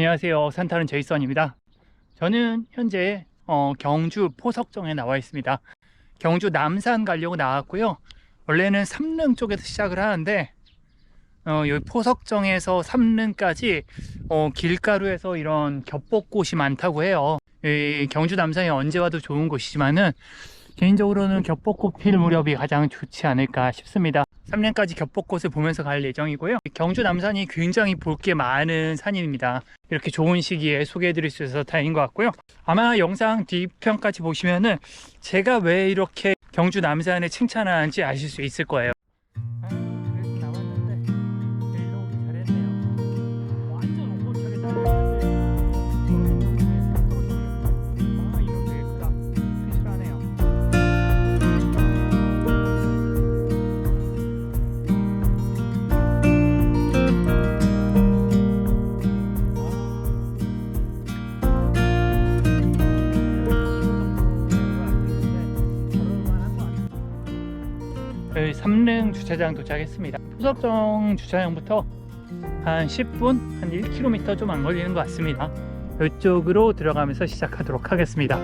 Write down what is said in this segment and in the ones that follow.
안녕하세요. 산타는 제이선입니다. 저는 현재 어, 경주 포석정에 나와 있습니다. 경주 남산 가려고 나왔고요. 원래는 삼릉 쪽에서 시작을 하는데 어, 여기 포석정에서 삼릉까지 어, 길가루에서 이런 겹벚꽃이 많다고 해요. 이 경주 남산이 언제 와도 좋은 곳이지만은 개인적으로는 겹벚꽃 필 무렵이 가장 좋지 않을까 싶습니다. 3년까지 겹벚꽃을 보면서 갈 예정이고요. 경주 남산이 굉장히 볼 게 많은 산입니다. 이렇게 좋은 시기에 소개해 드릴 수 있어서 다행인 것 같고요. 아마 영상 뒤편까지 보시면은 제가 왜 이렇게 경주 남산을 칭찬하는지 아실 수 있을 거예요. 주차장 도착했습니다. 후석정 주차장부터 한 10분, 한 1km 좀 안 걸리는 것 같습니다. 이쪽으로 들어가면서 시작하도록 하겠습니다.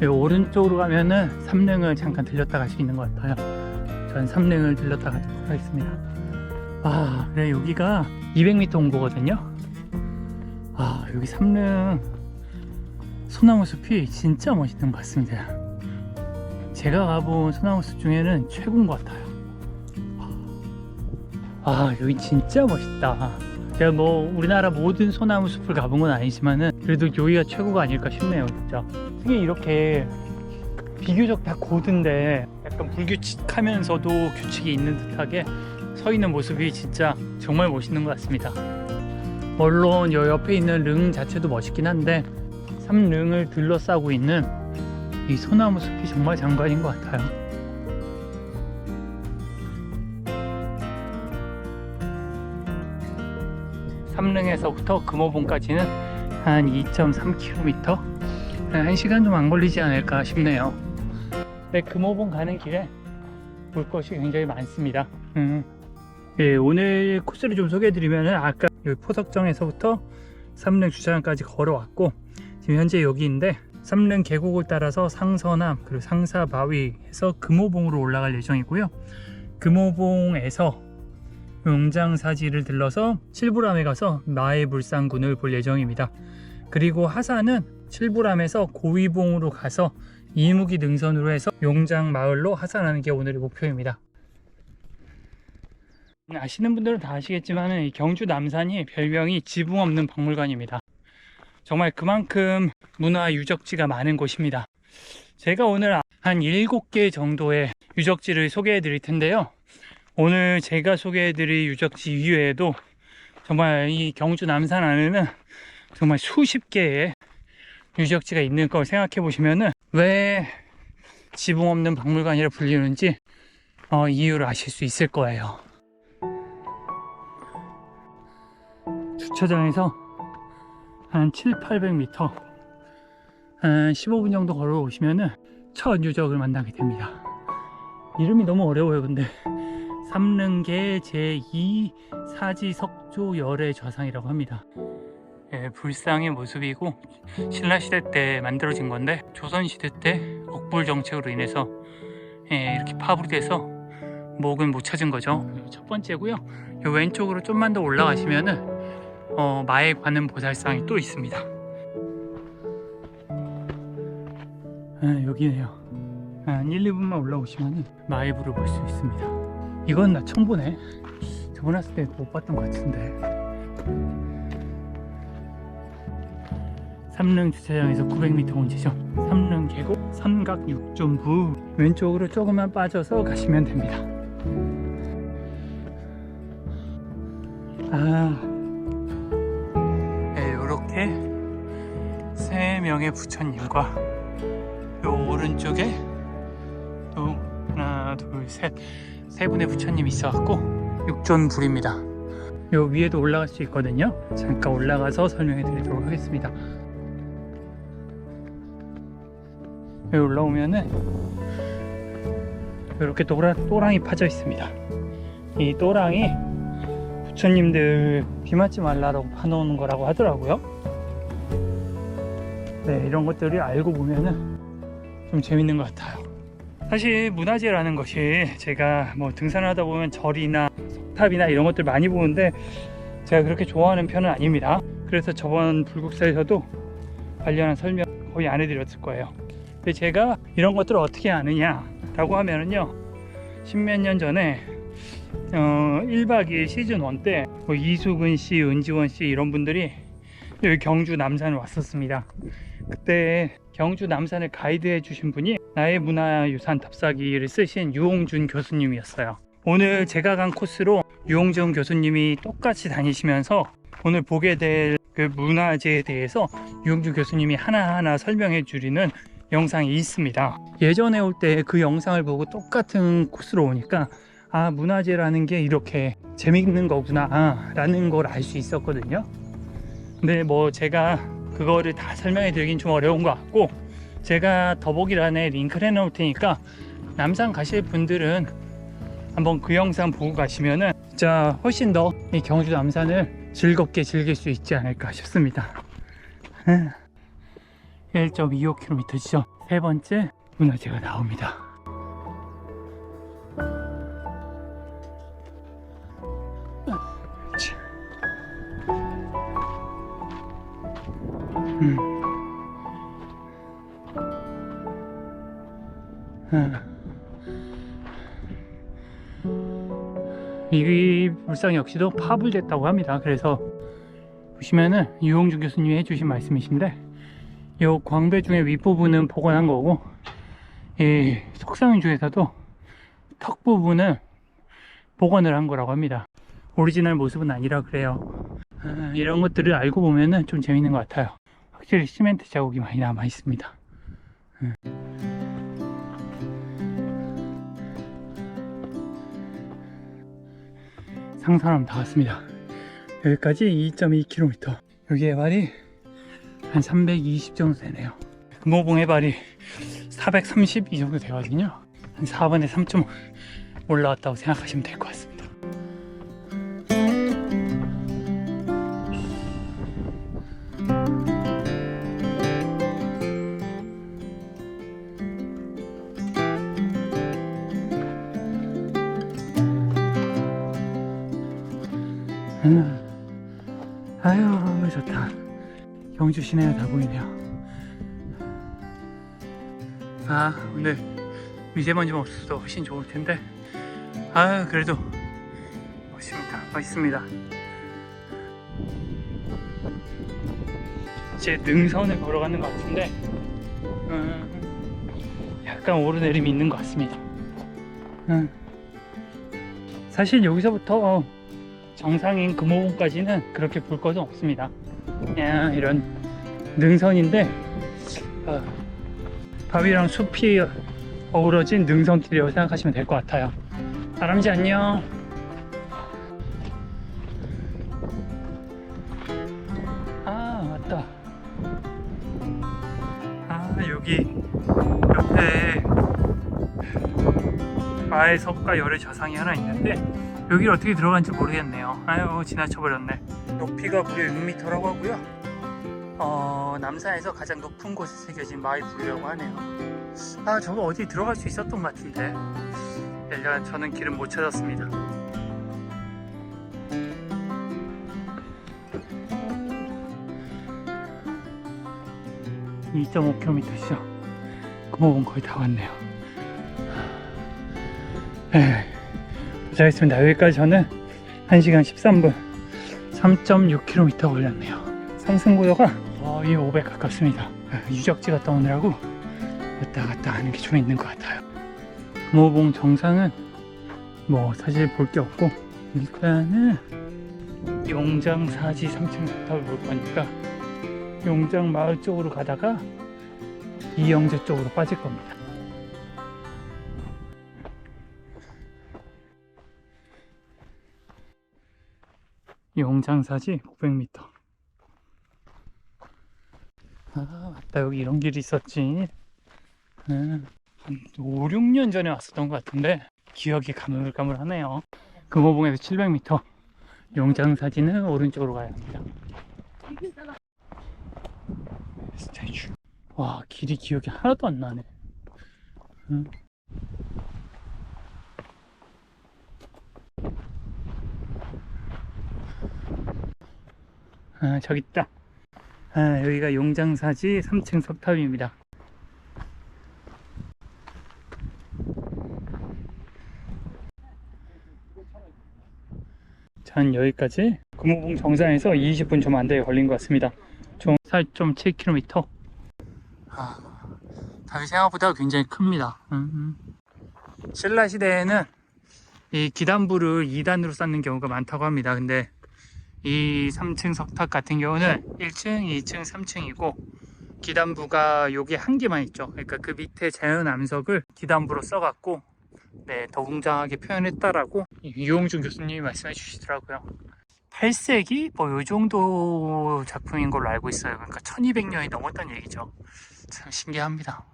이 오른쪽으로 가면은 삼릉을 잠깐 들렸다 갈 수 있는 것 같아요. 전 삼릉을 들렸다 가도록 하겠습니다. 아, 그래 여기가 200m 온 거거든요. 아, 여기 삼릉 소나무 숲이 진짜 멋있는 것 같습니다. 제가 가본 소나무 숲 중에는 최고인 것 같아요. 아, 여기 진짜 멋있다. 제가 뭐 우리나라 모든 소나무 숲을 가본 건 아니지만은 그래도 여기가 최고가 아닐까 싶네요, 진짜. 특히 이렇게 비교적 다 고든데 약간 불규칙하면서도 규칙이 있는 듯하게 서 있는 모습이 진짜 정말 멋있는 것 같습니다. 물론 요 옆에 있는 릉 자체도 멋있긴 한데 삼릉을 둘러싸고 있는 이 소나무 숲이 정말 장관인 것 같아요. 삼릉에서부터 금호봉까지는 한 2.3km, 한 1시간 좀 안 걸리지 않을까 싶네요. 네, 금호봉 가는 길에 볼 것이 굉장히 많습니다. 음. 예, 오늘 코스를 좀 소개해드리면 아까 여기 포석정에서부터 삼릉 주차장까지 걸어왔고 지금 현재 여기인데 삼릉 계곡을 따라서 상서남 그리고 상사바위에서 금호봉으로 올라갈 예정이고요. 금호봉에서 용장사지를 들러서 칠부람에 가서 마해불상군을 볼 예정입니다. 그리고 하산은 칠부람에서 고위봉으로 가서 이무기 능선으로 해서 용장 마을로 하산하는 게 오늘의 목표입니다. 아시는 분들은 다 아시겠지만 경주 남산이 별명이 지붕 없는 박물관입니다. 정말 그만큼 문화 유적지가 많은 곳입니다. 제가 오늘 한 7개 정도의 유적지를 소개해 드릴 텐데요. 오늘 제가 소개해 드릴 유적지 이외에도 정말 이 경주 남산 안에는 정말 수십 개의 유적지가 있는 걸 생각해 보시면은 왜 지붕 없는 박물관이라 불리는지 어, 이유를 아실 수 있을 거예요. 주차장에서 한 7, 800m 한 15분 정도 걸어오시면은 첫 유적을 만나게 됩니다. 이름이 너무 어려워요, 근데. 삼릉계 제2 사지석조 열의 좌상이라고 합니다. 예, 불상의 모습이고 신라시대 때 만들어진 건데 조선시대 때 억불 정책으로 인해서 예, 이렇게 파불이 돼서 목은 못 찾은 거죠. 첫 번째고요. 요 왼쪽으로 좀만 더 올라가시면은 어, 마에 관음 보살상이 또 있습니다. 아, 여기네요. 한 1, 2분만 올라오시면 마이브를 볼 수 있습니다. 이건 나 처음 보네. 저번 왔을 때 못 봤던 것 같은데. 삼릉 주차장에서 900m 온 지점 삼릉 계곡 삼각 6.9 왼쪽으로 조금만 빠져서 가시면 됩니다. 아, 네, 이렇게 세 명의 부처님과 요 오른쪽에 또 하나 둘셋 세 분의 부처님이 있어갖고 육존 불입니다. 요 위에도 올라갈 수 있거든요. 잠깐 올라가서 설명해 드리도록 하겠습니다. 여기 올라오면은 이렇게 또라, 또랑이 파져 있습니다. 이 또랑이 부처님들 비 맞지 말라고 파놓은 거라고 하더라고요. 네, 이런 것들을 알고 보면은 좀 재밌는 것 같아요. 사실 문화재라는 것이 제가 뭐 등산을 하다 보면 절이나 석탑이나 이런 것들 많이 보는데 제가 그렇게 좋아하는 편은 아닙니다. 그래서 저번 불국사에서도 관련한 설명 거의 안 해드렸을 거예요. 근데 제가 이런 것들을 어떻게 아느냐라고 하면은요, 십몇 년 전에 어, 1박 2일 시즌 1 때 뭐 이수근 씨, 은지원 씨 이런 분들이 여기 경주 남산을 왔었습니다. 그때 경주 남산을 가이드해 주신 분이 나의 문화유산 답사기를 쓰신 유홍준 교수님이었어요. 오늘 제가 간 코스로 유홍준 교수님이 똑같이 다니시면서 오늘 보게 될 그 문화재에 대해서 유홍준 교수님이 하나하나 설명해 주리는 영상이 있습니다. 예전에 올 때 그 영상을 보고 똑같은 코스로 오니까 아 문화재라는 게 이렇게 재밌는 거구나 라는 걸 알 수 있었거든요. 근데 뭐 제가 그거를 다 설명해 드리긴 좀 어려운 것 같고 제가 더보기란에 링크를 해 놓을 테니까 남산 가실 분들은 한번 그 영상 보고 가시면은 진짜 훨씬 더 이 경주 남산을 즐겁게 즐길 수 있지 않을까 싶습니다. 1.25km 지점 세 번째 문화재가 나옵니다. 음. 아. 이 불상 역시도 파불됐다고 합니다. 그래서 보시면은 유홍준 교수님이 해주신 말씀이신데 이 광배 중에 윗부분은 복원한 거고 이 속상 중에서도 턱 부분은 복원을 한 거라고 합니다. 오리지널 모습은 아니라 그래요. 아, 이런 것들을 알고 보면은 좀 재밌는 것 같아요. 확실히 시멘트 자국이 많이 남아 있습니다. 음. 상산함 다 왔습니다. 여기까지 2.2km. 여기 해발이 한 320 정도 되네요. 금호봉 해발이 430이 정도 되거든요. 한 4분의 3점 올라왔다고 생각하시면 될 것 같습니다. 아 오늘 미세먼지만 없어도 훨씬 좋을 텐데 아 그래도 멋있습니다 멋있습니다 이제 능선을 걸어가는 것 같은데 음, 약간 오르내림이 있는 것 같습니다 음. 사실 여기서부터 정상인 금호봉까지는 그렇게 볼 것은 없습니다. 그냥 이런 능선인데 어, 바위랑 숲이 어우러진 능선길이라고 생각하시면 될 것 같아요. 다람쥐 안녕. 아 맞다. 아 여기 옆에 마의석과 열의 좌상이 하나 있는데 여기를 어떻게 들어간지 모르겠네요. 아유 지나쳐버렸네. 높이가 무려 6m라고 하고요. 어, 남산에서 가장 높은 곳에 새겨진 마이불이라고 하네요. 아 저거 어디 들어갈 수 있었던 것 같은데. 일단 저는 길을 못 찾았습니다. (2.5km시죠) 금호봉 거의 다 왔네요. 에이. 도착했습니다. 여기까지 저는 1시간 13분 3.6km 걸렸네요. 상승고도가 거의 500 가깝습니다. 유적지 갔다 오느라고 왔다 갔다 하는 게 좀 있는 것 같아요. 금호봉 정상은 뭐 사실 볼 게 없고 일단은 용장 사지 3층 석탑을 볼 거니까 용장 마을 쪽으로 가다가 이영재 쪽으로 빠질 겁니다. 용장사지 500m. 아, 맞다. 여기 이런 길이 있었지. 응. 한 5, 6년 전에 왔었던 것 같은데 기억이 가물가물하네요. 금호봉에서 700m 영장 사진은 오른쪽으로 가야 합니다. 스태츄. 와 길이 기억이 하나도 안 나네. 응. 아 저기 있다. 아 여기가 용장사지 3층 석탑입니다. 전 여기까지 금호봉 정상에서 20분 좀 안 되게 걸린 것 같습니다. 총 4.7km. 아, 다리 생각보다 굉장히 큽니다. 음, 음. 신라 시대에는 이 기단부를 2단으로 쌓는 경우가 많다고 합니다. 근데 이 3층 석탑 같은 경우는 1층, 2층, 3층이고 기단부가 여기 한 개만 있죠. 그러니까 그 밑에 자연 암석을 기단부로 써갖고 네, 더 웅장하게 표현했다라고 유용준 교수님이 말씀해 주시더라고요. 8세기 뭐요 정도 작품인 걸로 알고 있어요. 그러니까 1200년이 넘었다는 얘기죠. 참 신기합니다.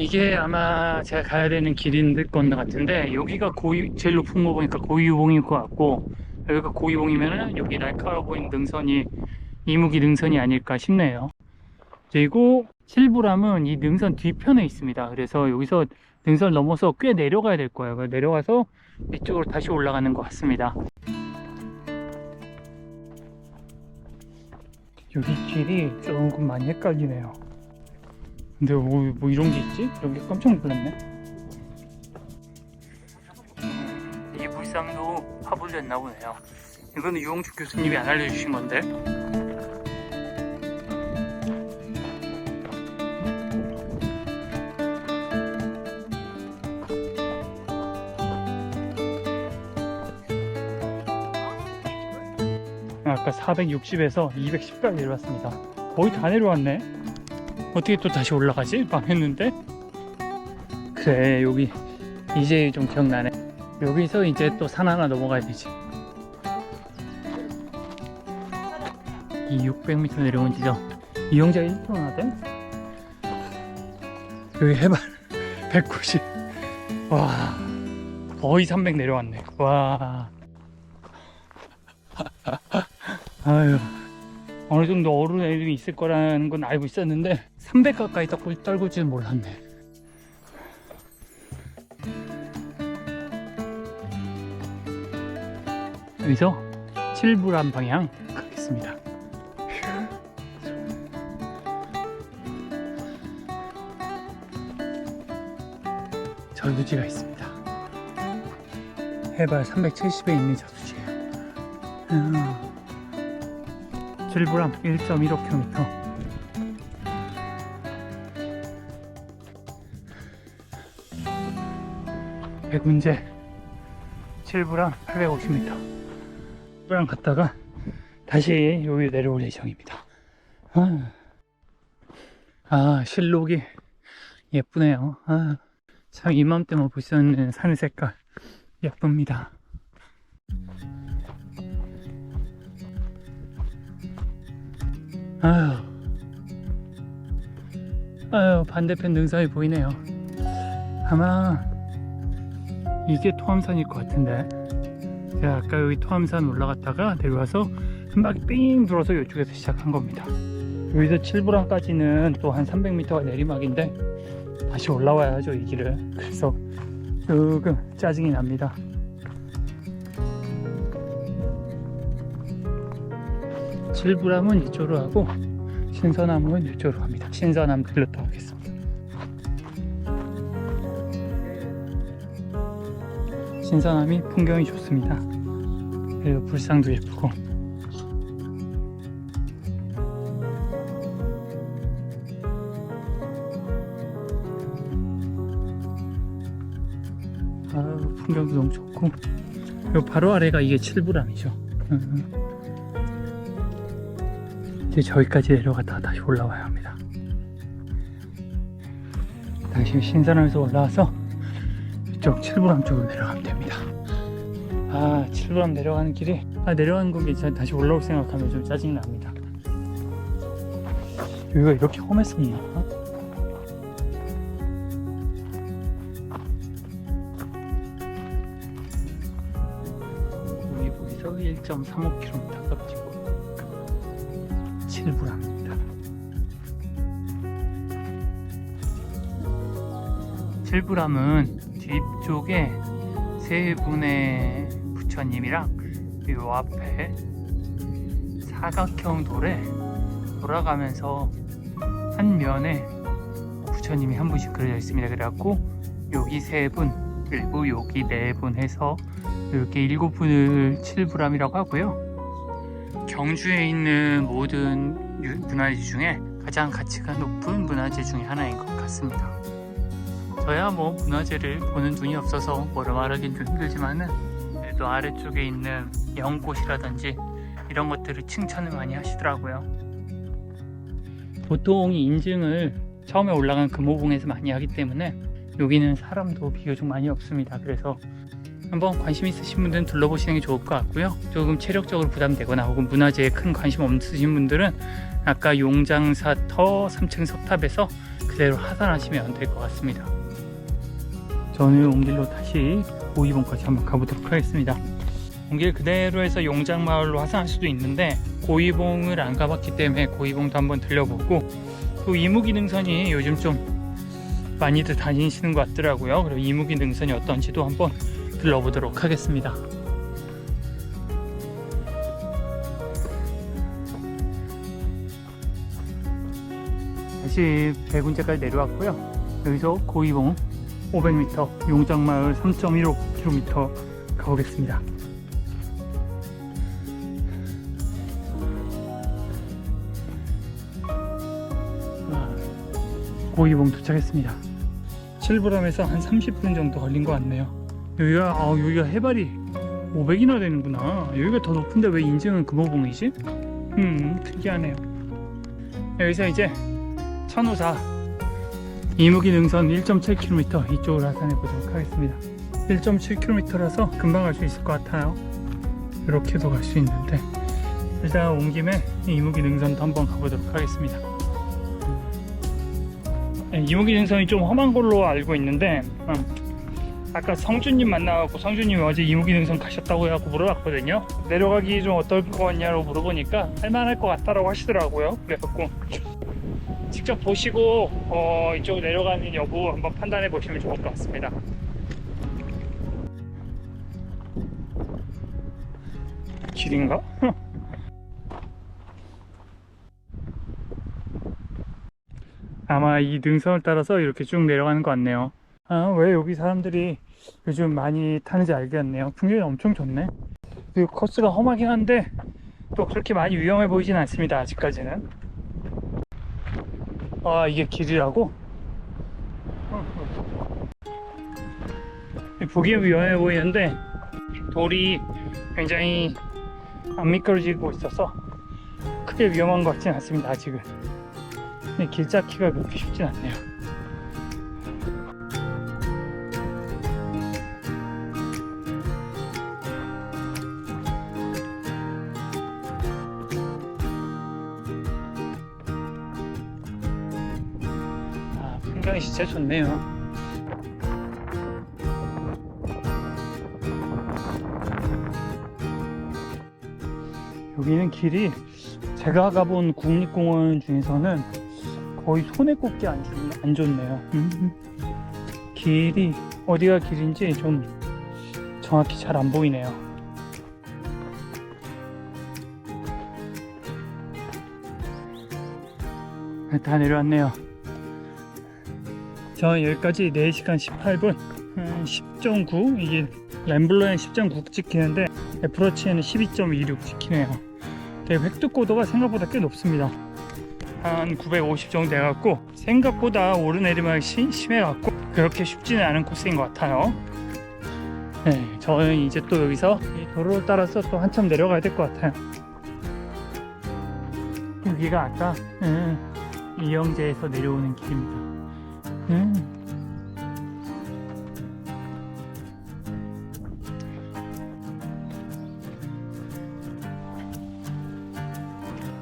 이게 아마 제가 가야 되는 길인 것 같은데 여기가 고유 제일 높은 거 보니까 고유봉일 것 같고 여기가 고유봉이면은 여기 날카로워 보이는 능선이 이무기 능선이 아닐까 싶네요. 그리고 칠부람은 이 능선 뒤편에 있습니다. 그래서 여기서 능선 넘어서 꽤 내려가야 될 거예요. 내려가서 이쪽으로 다시 올라가는 것 같습니다. 여기 길이 조금 많이 헷갈리네요. 근데 뭐, 뭐 이런 게 있지? 이런 게 깜짝 놀랐네. 이 불상도 파불됐나 보네요. 이거는 유홍주 교수님이 안 알려주신 건데. 아까 460에서 210까지 내려왔습니다. 거의 다 내려왔네. 어떻게 또 다시 올라가지? 망했는데? 그래, 여기 이제 좀 기억나네. 여기서 이제 또 산 하나 넘어가야 되지. 이 600m 내려온 지점. 이용자 1km 나대? 여기 해발 190. 와, 거의 300 내려왔네. 와. 아유 어느 정도 오르내림이 있을 거라는 건 알고 있었는데 300 가까이 떨고, 떨굴 줄은 몰랐네. 여기서 칠불안 방향 가겠습니다. 저수지가 있습니다. 해발 370에 있는 저수지예요. 음. 칠부람 1.15km 백운제. 칠부람 850m 칠부람 갔다가 다시 여기 내려올 예정입니다. 아, 아 실록이 예쁘네요. 아, 참 이맘때만 볼수 있는 산의 색깔 예쁩니다. 아유, 아유 반대편 능선이 보이네요. 아마 이게 토암산일 것 같은데 제가 아까 여기 토암산 올라갔다가 내려와서 한 바퀴 삥 돌아서 이쪽에서 시작한 겁니다. 여기서 칠부랑까지는 또 한 300m가 내리막인데 다시 올라와야죠 이 길을. 그래서 조금 짜증이 납니다. 칠부람은 이쪽으로 하고 신선함은 이쪽으로 갑니다. 신선함 들렀다 신선함이 풍경이 좋습니다. 그리고 불상도 예쁘고 아, 풍경도 너무 좋고 그리고 바로 아래가 이게 칠부람이죠. 음. 이제 저기까지 내려갔다가 다시 올라와야 합니다. 다시 신선함에서 올라와서 이쪽 칠부람 쪽으로 내려가면 됩니다. 아, 칠부람 내려가는 길이 아, 내려가는 건 괜찮아. 다시 올라올 생각하면 좀 짜증 납니다. 여기가 이렇게 험했었나? 우리 거기서 1.35km 값지고 7불합니다. 7불함은 뒤쪽에 세 분의 부처님이랑 요 앞에 사각형 돌에 돌아가면서 한 면에 부처님이 한 분씩 그려져 있습니다. 그래갖고 여기 세 분, 그리고 여기 네 분 해서 이렇게 일곱 분을 칠부람이라고 하고요. 경주에 있는 모든 유- 문화재 중에 가장 가치가 높은 문화재 중에 하나인 것 같습니다. 저야 뭐 문화재를 보는 눈이 없어서 뭐라 말하긴 좀 힘들지만은 그래도 아래쪽에 있는 연꽃이라든지 이런 것들을 칭찬을 많이 하시더라고요. 보통 이 인증을 처음에 올라간 금호봉에서 많이 하기 때문에 여기는 사람도 비교적 많이 없습니다. 그래서 한번 관심 있으신 분들은 둘러보시는 게 좋을 것 같고요. 조금 체력적으로 부담되거나 혹은 문화재에 큰 관심 없으신 분들은 아까 용장사터 3층 석탑에서 그대로 하산하시면 될 것 같습니다. 저는 온 길로 다시 고이봉까지 한번 가보도록 하겠습니다. 온길 그대로 해서 용장마을로 하산할 수도 있는데 고이봉을 안 가봤기 때문에 고이봉도 한번 들려보고 또 이무기 능선이 요즘 좀 많이들 다니시는 것 같더라고요. 그리고 이무기 능선이 어떤지도 한번 들러보도록 하겠습니다. 다시 백운제까지 내려왔고요. 여기서 고이봉 500m, 용장마을 3.15km 가보겠습니다. 아, 고이봉 도착했습니다. 7브람에서 한 30분 정도 걸린 것 같네요. 여기가 아, 여기가 해발이 500이나 되는구나. 여기가 더 높은데 왜 인증은 금호봉이지? 음 특이하네요. 여기서 이제 천우사 이무기 능선 1.7km 이쪽으로 하산해 보도록 하겠습니다. 1.7km라서 금방 갈 수 있을 것 같아요. 이렇게도 갈 수 있는데 일단 온 김에 이무기 능선도 한번 가보도록 하겠습니다. 네, 이무기 능선이 좀 험한 걸로 알고 있는데 음, 아까 성주님 만나고 성주님 어제 이무기 능선 가셨다고 해갖고 물어봤거든요. 내려가기 좀 어떨 것 같냐고 물어보니까 할만할 것 같다라고 하시더라고요. 그래갖고 직접 보시고 어, 이쪽 내려가는 여부 한번 판단해 보시면 좋을 것 같습니다. 길인가? 아마 이 능선을 따라서 이렇게 쭉 내려가는 것 같네요. 아, 왜 여기 사람들이 요즘 많이 타는지 알겠네요. 풍경이 엄청 좋네. 그리고 코스가 험하긴 한데 또 그렇게 많이 위험해 보이진 않습니다. 아직까지는. 아, 이게 길이라고? 보기엔 위험해 보이는데 돌이 굉장히 안 미끄러지고 있어서 크게 위험한 것 같진 않습니다. 아직은. 근데 길 잡기가 그렇게 쉽진 않네요. 진짜 좋네요. 여기는 길이 제가 가본 국립공원 중에서는 거의 손에 꼽기 안, 좋, 안 좋네요. 음. 길이 어디가 길인지 좀 정확히 잘 안 보이네요. 다 내려왔네요. 저 여기까지 4시간 18분 10.9 이게 램블러는 10.9 찍히는데 애플워치에는 12.26 찍히네요. 되게 획득 고도가 생각보다 꽤 높습니다. 한 950 정도 돼갖고 생각보다 오르내리막이 시- 심해갖고 그렇게 쉽지는 않은 코스인 것 같아요. 네, 저는 이제 또 여기서 이 도로를 따라서 또 한참 내려가야 될 것 같아요. 여기가 아까 음, 이영재에서 내려오는 길입니다. 음.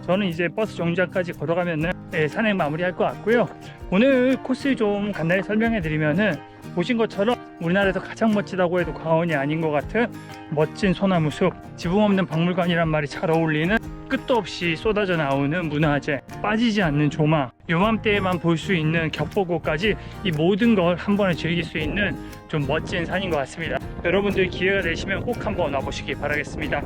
저는 이제 버스 정류장까지 걸어가면은 예, 산행 마무리할 것 같고요. 오늘 코스 좀 간단히 설명해 드리면은 보신 것처럼 우리나라에서 가장 멋지다고 해도 과언이 아닌 것 같은 멋진 소나무 숲, 지붕 없는 박물관이란 말이 잘 어울리는 끝도 없이 쏟아져 나오는 문화재, 빠지지 않는 조망, 요맘때에만 볼 수 있는 격보고까지 이 모든 걸 한 번에 즐길 수 있는 좀 멋진 산인 것 같습니다. 여러분들 기회가 되시면 꼭 한번 와보시기 바라겠습니다.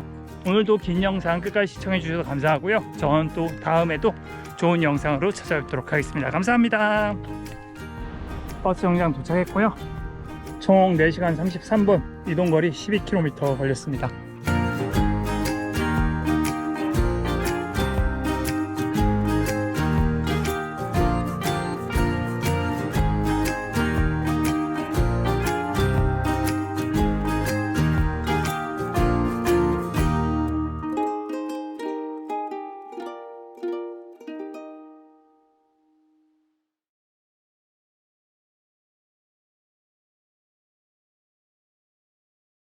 오늘도 긴 영상 끝까지 시청해 주셔서 감사하고요. 저는 또 다음에도 좋은 영상으로 찾아뵙도록 하겠습니다. 감사합니다. 버스 정장 도착했고요. 총 4시간 33분, 이동거리 12km 걸렸습니다.